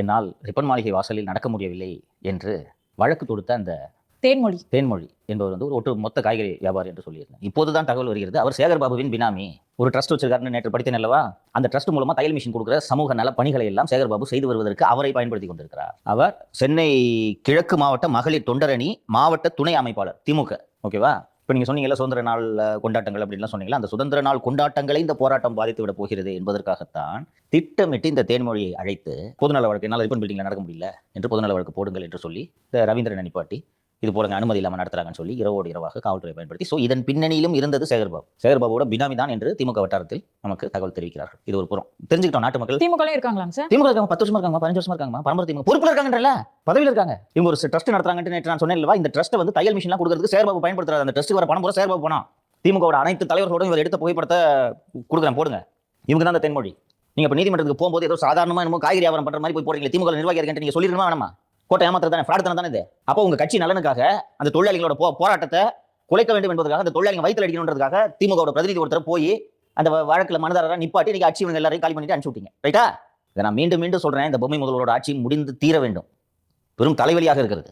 என்னால் ரிப்பன் மாளிகை வாசலில் நடக்க முடியவில்லை என்று வழக்கு தொடுத்த அந்த தேன்மொழி. தேன்மொழி என்பவர் வந்து ஒரு ஒட்டு மொத்த காய்கறி வியாபாரி என்று சொல்லியிருந்தேன் இப்போதுதான் தகவல் வருகிறது. அவர் சேகர் பாபுவின் பினாமி. ஒரு ட்ரஸ்ட் வச்சிருக்காருன்னு நேற்று படித்தேன் அல்லவா? அந்த ட்ரஸ்ட் மூலமா தையல் மிஷின் கொடுக்குற சமூக நல பணிகளை எல்லாம் சேகர் பாபு செய்து வருவதற்கு அவரை பயன்படுத்தி கொண்டிருக்கிறார். அவர் சென்னை கிழக்கு மாவட்ட மகளிர் தொண்டரணி மாவட்ட துணை அமைப்பாளர் திமுக. ஓகேவா? இப்போ நீங்கள் சொன்னீங்கல்ல சுதந்திர நாள் கொண்டாட்டங்கள் அப்படின்லாம் சொன்னீங்களா அந்த சுதந்திர நாள் கொண்டாட்டங்களை இந்த போராட்டம் பாதித்து விட போகிறது என்பதற்காகத்தான் திட்டமிட்டு இந்த தேன்மொழியை அழைத்து பொதுநல வழக்கு என்னால் ரிப்பன் பில்டிங்கில் நடக்க முடியல என்று பொதுநல வழக்கு போடுங்கள் என்று சொல்லி இந்த ரவீந்திரன் நிப்பாட்டி இது போலங்க அனுமதி இல்லாமல் நடத்துறாங்கன்னு சொல்லி இரவோடு இரவாக காவல்துறை பயன்படுத்தி ஸோ இதன் பின்னணியிலும் இருந்தது சேகர்பாபு. சேகர்பாபுவோட பினாமி தான் என்று திமுக வட்டாரத்தில் நமக்கு தகவல் தெரிவிக்கிறார்கள். இது ஒரு புறம். தெரிஞ்சுக்கிட்டோம் நாட்டு மக்கள். திமுக இருக்காங்களாங்க சார்? திமுக இருக்காங்க பத்து வருஷமா இருக்காங்க பதினஞ்சு வருஷமா இருக்காங்க பரம்பரை திமுக. பொறுப்புல இருக்காங்கன்றல பதவியில் இருக்காங்க. இவங்க ஒரு ட்ரஸ்ட் நடத்துறாங்கன்னு நேற்று நான் சொன்னேன் இல்லவா இந்த ட்ரஸ்ட்டை வந்து தையல் மிஷின்லாம் கொடுக்கறதுக்கு சேகர்பாபு பயன்படுத்துறாரு. அந்த ட்ரஸ்ட்டுக்கு வர பணம் பூரா சேகர்பாபு போனா. திமுகவோட அனைத்து தலைவர்களோடும் இவர் எடுத்த புகைப்படத்தை கொடுக்குறேன் போடுங்க. இவங்க தான் அந்த தென்மொழி. நீங்க இப்ப நீதிமன்றத்துக்கு போகும்போது ஏதோ சாதாரணமா என்னமோ காய்கறி வியாபாரம் பண்ற மாதிரி போய் போறீங்க திமுக நிர்வாகி இருக்கேன் நீங்க சொல்லிருக்கணுமா வேணாமா? கோட்டை ஏமாத்துறது தானே? ஃப்ராட் தானே இது? அப்போ உங்க கட்சி நலனுக்காக அந்த தொழிலாளிகளோட போ போராட்டத்தை குலைக்க வேண்டும் என்பதற்காக அந்த தொழிலாளிங்க வயிற்றுல அடிக்கணுன்றதுக்காக திமுகவோட பிரதிநிதி ஒருத்தர் போய் அந்த வழக்கில் மனதாரராக நிப்பாட்டி நீங்கள் ஆட்சி இவங்க எல்லாரையும் காலி பண்ணிட்டு அனுப்பிச்சு விட்டீங்க. ரைட்டா இதை நான் மீண்டும் மீண்டும் சொல்கிறேன் இந்த பொம்மை முதல்வரோட ஆட்சி முடிந்து தீர வேண்டும். பெரும் தலைவலியாக இருக்கிறது.